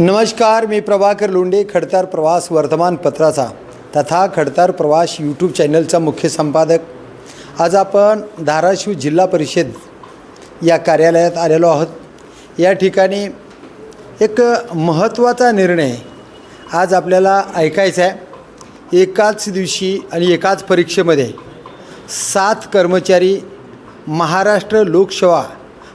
नमस्कार मी प्रभाकर लोंडे खडतार प्रवास वर्तमानपत्राचा तथा खडतार प्रवास यूट्यूब चॅनलचा मुख्य संपादक. आज आपण धाराशिव जिल्हा परिषद या कार्यालयात आलेलो आहोत. या ठिकाणी एक महत्त्वाचा निर्णय आज आपल्याला ऐकायचा आहे. एकाच दिवशी आणि एकाच परीक्षेमध्ये सात कर्मचारी महाराष्ट्र लोकसेवा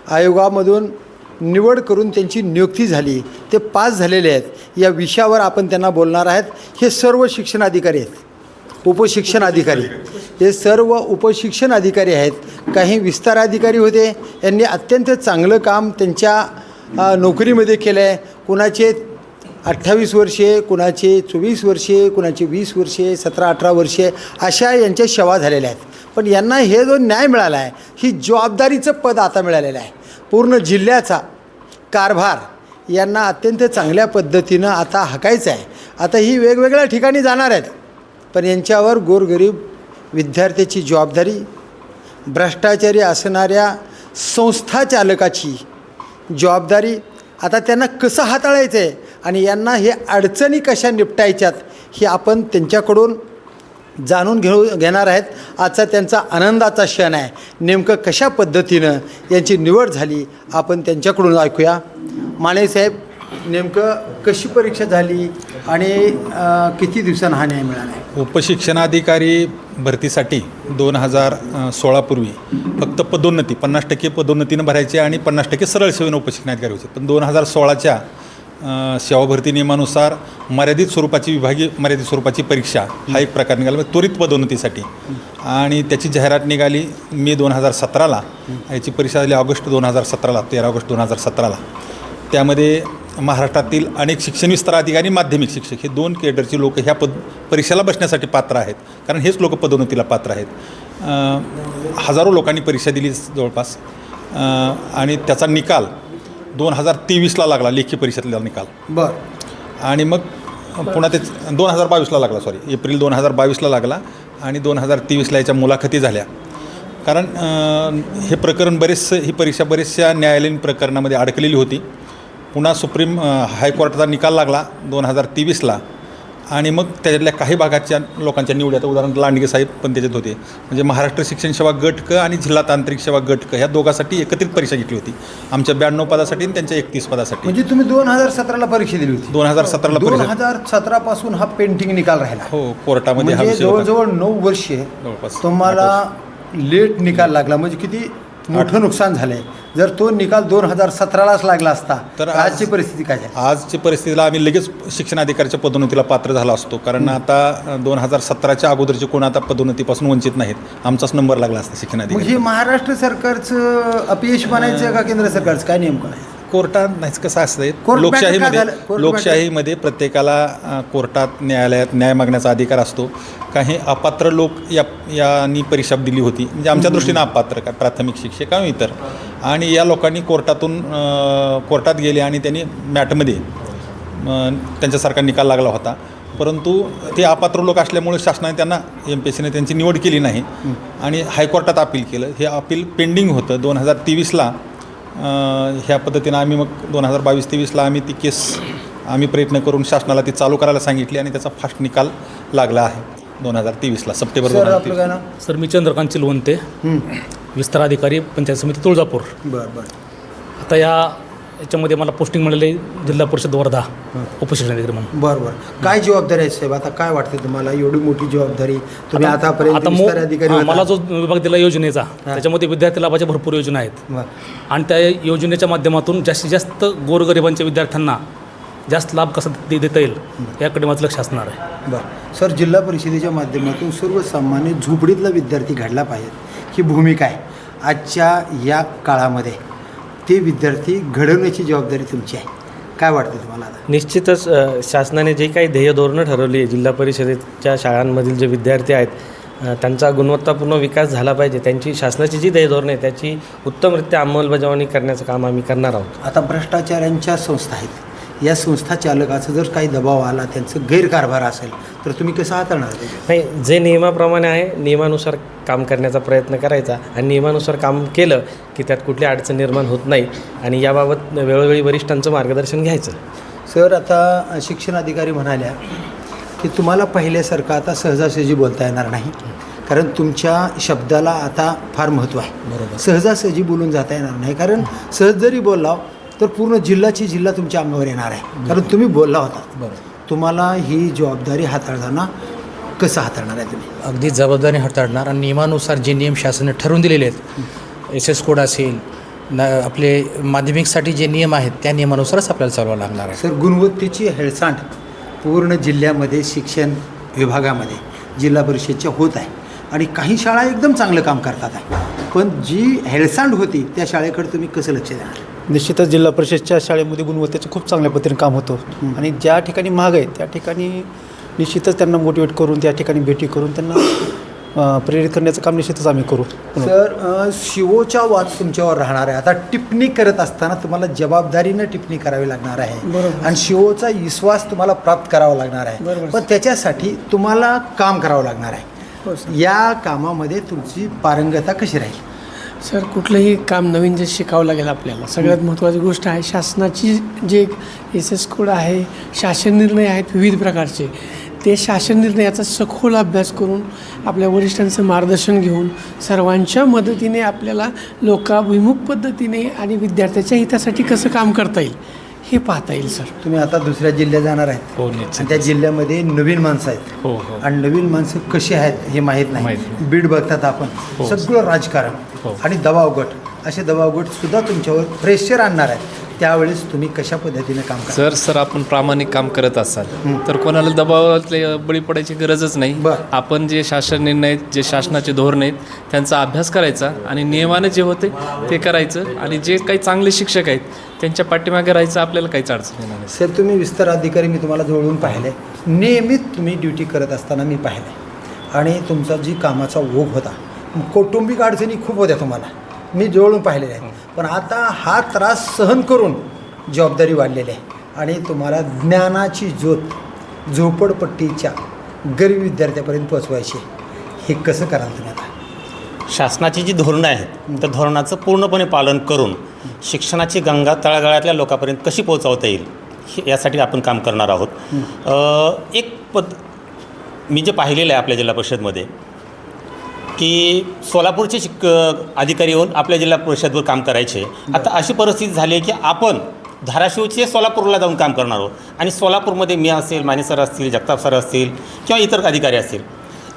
आयोगामधून निवड करून त्यांची नियुक्ती झाली. ते पास झालेले आहेत. या विषयावर आपण त्यांना बोलणार आहेत. हे सर्व शिक्षण अधिकारी आहेत. उपशिक्षण अधिकारी हे सर्व उपशिक्षण अधिकारी आहेत. काही विस्तार अधिकारी होते. यांनी अत्यंत चांगलं काम त्यांच्या नोकरीमध्ये केलं आहे कुणाचे अठ्ठावीस वर्षे कुणाचे चोवीस वर्षे कुणाचे वीस वर्षे सतरा अठरा वर्षे अशा यांच्या शवा झालेल्या आहेत. पण यांना हे जो न्याय मिळाला आहे ही जबाबदारीचं पद आता मिळालेलं आहे. पूर्ण जिल्ह्याचा कारभार यांना अत्यंत चांगल्या पद्धतीनं आता हाकायचं आहे. आता ही वेगवेगळ्या ठिकाणी जाणार आहेत. पण यांच्यावर गोरगरीब विद्यार्थ्याची जबाबदारी भ्रष्टाचारी असणाऱ्या संस्थाचालकाची जबाबदारी आता त्यांना कसं हाताळायचं आहे आणि यांना हे अडचणी कशा निपटायच्यात हे आपण त्यांच्याकडून जाणून घेऊ घेणार आहेत. आजचा त्यांचा आनंदाचा क्षण आहे. नेमकं कशा पद्धतीनं यांची निवड झाली आपण त्यांच्याकडून ऐकूया. मानेसाहेब नेमकं कशी परीक्षा झाली आणि किती दिवसांना हा न्याय मिळाला? आहे उपशिक्षणाधिकारी भरतीसाठी दोन हजार सोळापूर्वी फक्त पदोन्नती पन्नास टक्के पदोन्नतीनं भरायचे आणि पन्नास टक्के सरळ सेवेनं उपशिक्षणाधिकारी होते पण दोन हजार सोळाच्या सेवा भरती नियमानुसार मर्यादित स्वरूपाची विभागीय मर्यादित स्वरूपाची परीक्षा हा एक प्रकार निघाला म्हणजे त्वरित पदोन्नतीसाठी. आणि त्याची जाहिरात निघाली मे दोन हजार सतराला. याची परीक्षा झाली ऑगस्ट दोन हजार सतराला तेरा ऑगस्ट दोन हजार सतराला. त्यामध्ये महाराष्ट्रातील अनेक शिक्षण विस्तार अधिकारी माध्यमिक शिक्षक हे दोन केडरची लोक ह्या पद परीक्षेला बसण्यासाठी पात्र आहेत. कारण हेच लोक पदोन्नतीला पात्र आहेत. हजारो लोकांनी परीक्षा दिली जवळपास. आणि त्याचा निकाल दोन हजार तेवीसला लागला लेखी परीक्षेतला निकाल. बरं. आणि मग पुन्हा ते दोन हजार बावीसला लागला सॉरी एप्रिल दोन हजार बावीसला लागला आणि दोन हजार तेवीसला याच्या मुलाखती झाल्या. कारण हे प्रकरण बरेचसं ही परीक्षा बरेचशा न्यायालयीन प्रकरणामध्ये अडकलेली होती. पुन्हा सुप्रीम हायकोर्टाचा निकाल लागला दोन हजार तेवीसला. आणि मग त्याच्यातल्या काही भागाच्या लोकांच्या निवडी आता उदाहरण लांडगे साहेब पण त्याच्यात होते. म्हणजे महाराष्ट्र शिक्षण सेवा गट क आणि जिल्हा तांत्रिक सेवा गट क ह्या दोघांसाठी एकत्रित परीक्षा घेतली होती. आमच्या ब्याण्णव पदासाठी आणि त्यांच्या एकतीस पदासाठी. म्हणजे तुम्ही दोन हजार सतराला परीक्षा दिली होती. दोन हजार सतराला दोन हजार सतरा पासून हा पेंटिंग निकाल राहिला. हो कोर्टामध्ये हा म्हणजे विषय होता. जवळजवळ नऊ वर्षे जवळपास. तुम्हाला लेट निकाल लागला. म्हणजे किती मोठं नुकसान झालंय. जर तो निकाल दोन हजार सतरालाच लागला असता तर तर आज- आजची परिस्थिती काय आजची परिस्थितीला आम्ही लगेच शिक्षणाधिकाऱ्याच्या पदोन्नतीला पात्र झाला असतो. कारण आता दोन हजार सतराच्या अगोदरचे कोण आता पदोन्नतीपासून वंचित नाहीत. आमचाच नंबर लागला असता शिक्षणाधिकारी हे महाराष्ट्र सरकारचं अपयश म्हणायचं का केंद्र सरकारचं? काय नेमकं आहे? कोर्टात नाहीच कसं मॅटर काय लोकशाहीमध्ये झालं? लोकशाहीमध्ये प्रत्येकाला अ, कोर्टात न्यायालयात न्याय मागण्याचा अधिकार असतो. काही अपात्र लोक या यांनी परीक्षा दिली होती. म्हणजे आमच्या दृष्टीनं अपात्र का? प्राथमिक शिक्षक किंवा इतर. आणि या लोकांनी कोर्टातून अ, कोर्टात गेले आणि त्यांनी मॅटमध्ये अ, त्यांच्यासारखा निकाल लागला होता. परंतु ते अपात्र लोक असल्यामुळे शासनाने त्यांना एम पी एस सीने त्यांची निवड केली नाही. आणि हायकोर्टात अपील केलं. हे अपील पेंडिंग होतं दोन हजार तेवीसला. ह्या पद्धतीनं आम्ही मग दोन हजार बावीस तेवीसला आम्ही ती केस आम्ही प्रयत्न करून शासनाला ती चालू करायला सांगितली आणि त्याचा फास्ट निकाल लागला आहे. दोन हजार तेवीसला सप्टेंबर दोन सर हजार सर मी चंद्रकांत चिलवंते. विस्तार अधिकारी पंचायत समिती तुळजापूर. बरं बरं. आता या याच्यामध्ये मला पोस्टिंग मिळाली जजिल्हा परिषद वर्धा उपशिक्षणाधिकारी म्हणून. बरं बरं. काय जबाबदारी आहे साहेब? आता काय वाटते तुम्हाला? एवढी मोठी जबाबदारी? तुम्ही आतापर्यंत आता मो- विस्तार अधिकारी हां, होता. मला जो विभाग दिला योजनेचा त्याच्यामध्ये विद्यार्थी लाभाच्या भरपूर योजना आहेत. बरं. आणि त्या योजनेच्या माध्यमातून जास्तीत जास्त गोरगरिबांच्या विद्यार्थ्यांना जास्त लाभ कसा दे- देता येईल याकडे माझं लक्ष असणार आहे. बरं. सर जिल्हा परिषदेच्या माध्यमातून सर्वसामान्य झोपडीतला विद्यार्थी घडला पाहिजे. ही भूमिका आहे. आजच्या या काळामध्ये ते विद्यार्थी घडवण्याची जबाबदारी तुमची आहे. काय वाटतं तुम्हाला आता? निश्चितच अ, शासनाने जे काही ध्येय धोरणं ठरवली आहे जिल्हा परिषदेच्या शाळांमधील जे विद्यार्थी आहेत अ, त्यांचा गुणवत्तापूर्ण विकास झाला पाहिजे. त्यांची शासनाची जी ध्येय धोरणं आहे त्याची उत्तमरित्या अंमलबजावणी करण्याचं काम आम्ही करणार आहोत. आता भ्रष्टाचारांच्या संस्था आहेत. या संस्था चालकाचा जर काही दबाव आला त्यांचं गैरकारभार असेल तर तुम्ही कसं हाताळणार? नाही जे नियमाप्रमाणे आहे नियमानुसार काम करण्याचा प्रयत्न करायचा आणि नियमानुसार काम केलं की त्यात कुठली अडचण निर्माण होत नाही आणि याबाबत वेळोवेळी वरिष्ठांचं मार्गदर्शन घ्यायचं सर आता शिक्षण अधिकारी म्हणाल्या की तुम्हाला पहिल्यासारखं आता सहजासहजी बोलता येणार नाही कारण तुमच्या शब्दाला आता फार महत्त्व आहे बरोबर. सहजासहजी बोलून जाता येणार नाही कारण सहज जरी बोलला तर पूर्ण जिल्ह्याची जिल्हा तुमच्या अंगावर येणार आहे. कारण तुम्ही बोलला होता. बरोबर तुम्हाला ही जबाबदारी हाताळताना कसं हाताळणार आहे तुम्ही? अगदी जबाबदारी हाताळणार आणि नियमानुसार जे नियम शासनाने ठरवून दिलेले आहेत एस एस कोड असेल न आपले माध्यमिकसाठी जे नियम आहेत त्या नियमानुसारच आपल्याला चालवावं लागणार आहे. सर गुणवत्तेची हेळसांड पूर्ण जिल्ह्यामध्ये शिक्षण विभागामध्ये जिल्हा परिषदच्या होत आहे. आणि काही शाळा एकदम चांगलं काम करतात आहे. पण जी हेळसांड होती त्या शाळेकडे तुम्ही कसं लक्ष देणार? निश्चितच जिल्हा परिषदच्या शाळेमध्ये गुणवत्तेचं खूप चांगल्या पद्धतीने काम होतं. आणि ज्या ठिकाणी महाग आहे त्या ठिकाणी निश्चितच त्यांना मोटिवेट करून त्या ठिकाणी भेटी करून त्यांना प्रेरित करण्याचं काम निश्चितच आम्ही करू. सर अ, शिवोचा वाद तुमच्यावर राहणार आहे. आता टिप्पणी करत असताना तुम्हाला जबाबदारीनं टिप्पणी करावी लागणार आहे. आणि शिवोचा विश्वास तुम्हाला प्राप्त करावा लागणार आहे. पण त्याच्यासाठी तुम्हाला काम करावं लागणार आहे. या कामामध्ये तुमची पारंगता कशी राहील? सर कुठलंही काम नवीन जे शिकावं लागेल आपल्याला सगळ्यात महत्त्वाची गोष्ट आहे शासनाची जे एस एस कोड आहे शासन निर्णय आहेत विविध प्रकारचे ते शासन निर्णयाचा सखोल अभ्यास करून आपल्या वरिष्ठांचं मार्गदर्शन घेऊन सर्वांच्या मदतीने आपल्याला लोकाभिमुख पद्धतीने आणि विद्यार्थ्याच्या हितासाठी कसं काम करता येईल हे पाहता येईल सर. तुम्ही आता दुसऱ्या जिल्ह्यात जाणार आहेत. हो आणि निश्चित त्या जिल्ह्यामध्ये नवीन माणसं आहेत. हो हो. आणि नवीन माणसं कशी आहेत हे माहीत नाही. माहीत नाही. बीड बघतात आपण. हो. सगळं राजकारण हो. आणि दबाव गट. असे दबाव गट सुद्धा तुमच्यावर प्रेशर आणणार आहेत. त्यावेळेस तुम्ही कशा पद्धतीने काम करा जर सर आपण प्रामाणिक काम करत असाल तर कोणाला दबावातले बळी पडायची गरजच नाही. बरं. आपण जे शासन निर्णय आहेत जे शासनाचे धोरण आहेत त्यांचा अभ्यास करायचा आणि नियमानं जे होते ते करायचं. आणि जे काही चांगले शिक्षक आहेत त्यांच्या पाठीमागे राहायचं आपल्याला काहीच अडचण येणार नाही. सर तुम्ही विस्तार अधिकारी मी तुम्हाला जवळून पाहिले. नियमित तुम्ही ड्युटी करत असताना मी पाहिले. आणि तुमचा जी कामाचा ओघ होता कौटुंबिक अडचणी खूप होत्या तुम्हाला. मी जवळून पाहिलेल्या आहेत. पण आता हा त्रास सहन करून जबाबदारी वाढलेली आहे. आणि तुम्हाला ज्ञानाची ज्योत झोपडपट्टीच्या गरीब विद्यार्थ्यापर्यंत पोचवायची आहे. हे कसं कराल तुम्ही आता? शासनाची जी धोरणं आहेत त्या धोरणाचं पूर्णपणे पालन करून शिक्षणाची गंगा तळागाळातल्या लोकांपर्यंत कशी पोहोचवता येईल? यासाठी आपण काम करणार आहोत. एक पद मी जे पाहिलेलं आहे आपल्या जिल्हा परिषदमध्ये की सोलापूरचे शिक अधिकारी येऊन आपल्या जिल्हा परिषदवर काम करायचे. आता अशी परिस्थिती झाली आहे की आपण धाराशिवचे सोलापूरला जाऊन काम करणार आहोत. आणि सोलापूरमध्ये मी असेल माने सर असतील जगताप सर असतील किंवा इतर अधिकारी असतील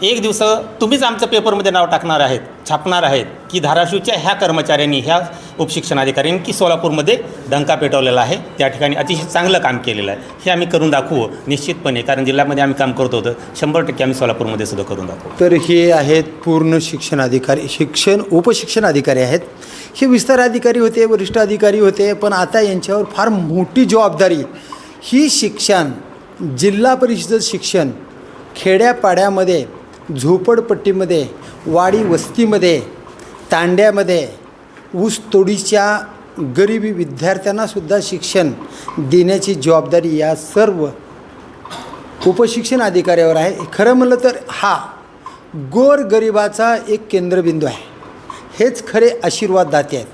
एक दिवस तुम्हीच आमचं पेपरमध्ये नाव टाकणार आहेत छापणार आहेत की धाराशिवच्या ह्या कर्मचाऱ्यांनी ह्या उपशिक्षण अधिकाऱ्यांनी की सोलापूरमध्ये डंका पेटवलेला आहे. त्या ठिकाणी अतिशय चांगलं काम केलेलं आहे. हे आम्ही करून दाखवू निश्चितपणे कारण जिल्ह्यामध्ये आम्ही काम करत होतं. शंभर टक्के आम्ही सोलापूरमध्ये सुद्धा करून दाखवू. तर हे आहेत पूर्ण शिक्षण अधिकारी शिक्षण उपशिक्षण अधिकारी आहेत. हे विस्तार अधिकारी होते वरिष्ठ अधिकारी होते पण आता यांच्यावर फार मोठी जबाबदारी. ही शिक्षण जिल्हा परिषद शिक्षण खेड्यापाड्यामध्ये झोपडपट्टीमध्ये वाडी वस्तीमध्ये तांड्यामध्ये ऊसतोडीच्या गरिबी विद्यार्थ्यांनासुद्धा शिक्षण देण्याची जबाबदारी या सर्व उपशिक्षण अधिकाऱ्यावर आहे. खरं म्हणलं तर हा गोरगरिबाचा एक केंद्रबिंदू आहे. हेच खरे आशीर्वाद दाते आहेत.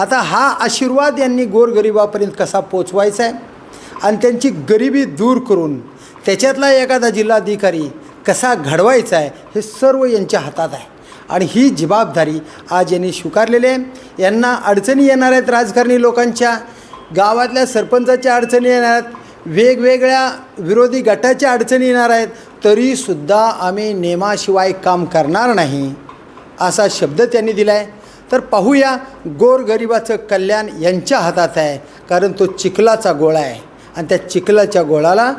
आता हा आशीर्वाद यांनी गोरगरिबापर्यंत कसा पोचवायचा आहे? आणि त्यांची गरिबी दूर करून त्याच्यातला एखादा जिल्हाधिकारी कसा घडवायचा आहे हे सर्व यांच्या हातात आहे. आणि ही जबाबदारी आज यांनी स्वीकारलेली आहे. यांना अडचणी येणार आहेत राजकारणी लोकांच्या गावातल्या सरपंचाच्या अडचणी येणार आहेत वेगवेगळ्या विरोधी गटाच्या अडचणी येणार आहेत तरीसुद्धा आम्ही नेमाशिवाय काम करणार नाही असा शब्द त्यांनी दिला आहे तर पाहूया गोरगरिबाचं कल्याण यांच्या हातात आहे कारण तो चिखलाचा गोळा आहे. आणि त्या चिखलाच्या गोळाला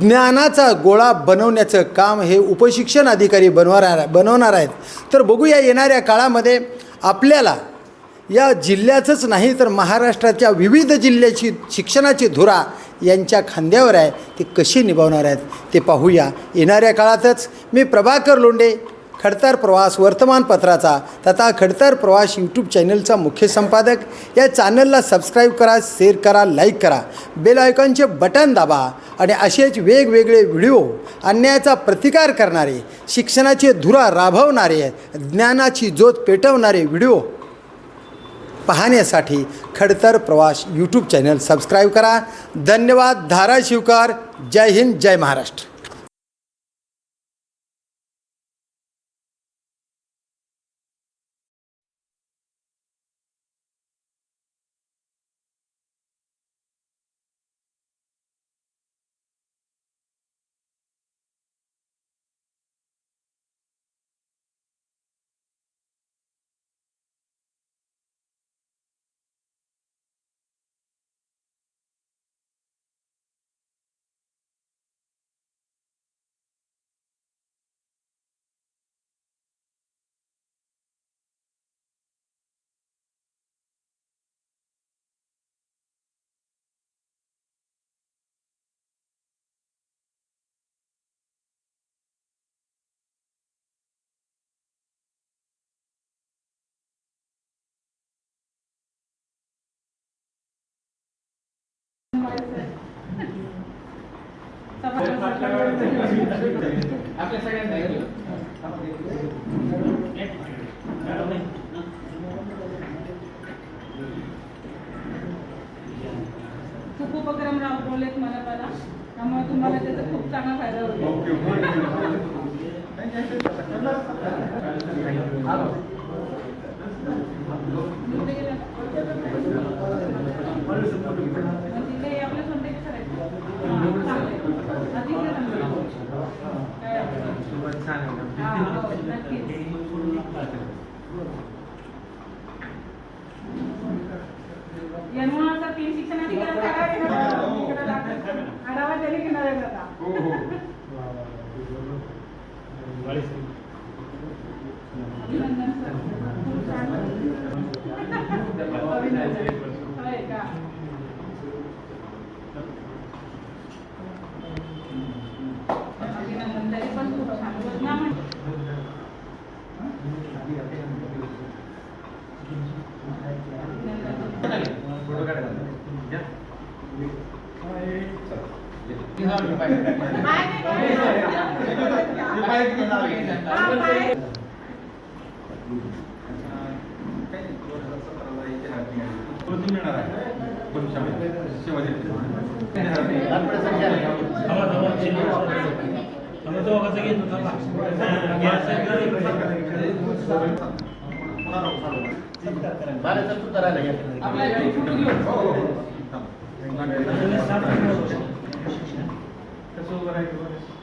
ज्ञानाचा गोळा बनवण्याचं काम हे उपशिक्षण अधिकारी बनवणार बनवणार आहेत. तर बघूया येणाऱ्या काळामध्ये आपल्याला या जिल्ह्याचंच नाही तर महाराष्ट्राच्या विविध जिल्ह्याची शिक्षणाची धुरा यांच्या खांद्यावर आहे. ती कशी निभावणार आहेत ते पाहूया येणाऱ्या काळातच. मी प्रभाकर लोंडे खडतर प्रवास वर्तमानपत्राचा तथा खडतर प्रवास यूट्यूब चॅनलचा मुख्य संपादक. या चॅनलला सबस्क्राईब करा शेअर करा लाईक करा. बेल आयकॉनचे बटन दाबा आणि असेच वेगवेगळे व्हिडिओ अन्यायाचा प्रतिकार करणारे शिक्षणाचे धुरा राबवणारे ज्ञानाची ज्योत पेटवणारे व्हिडिओ पाहण्यासाठी खडतर प्रवास यूट्यूब चॅनल सबस्क्राईब करा. धन्यवाद धाराशिवकर. जय हिंद जय महाराष्ट्र. खूप उपक्रम राबवलेत मला मला त्यामुळे तुम्हाला त्याचा खूप चांगला फायदा होईल कुठे गेला? मग तिथे आपल्या सोंडेच करायचं. हां, चांगलंय. हा, तिथे चांगलंय. काय मिळणार आहे भविष्यामध्ये शिवाजी बारा चल तू करायला घ्या आपल्या इथे फोटो घेऊ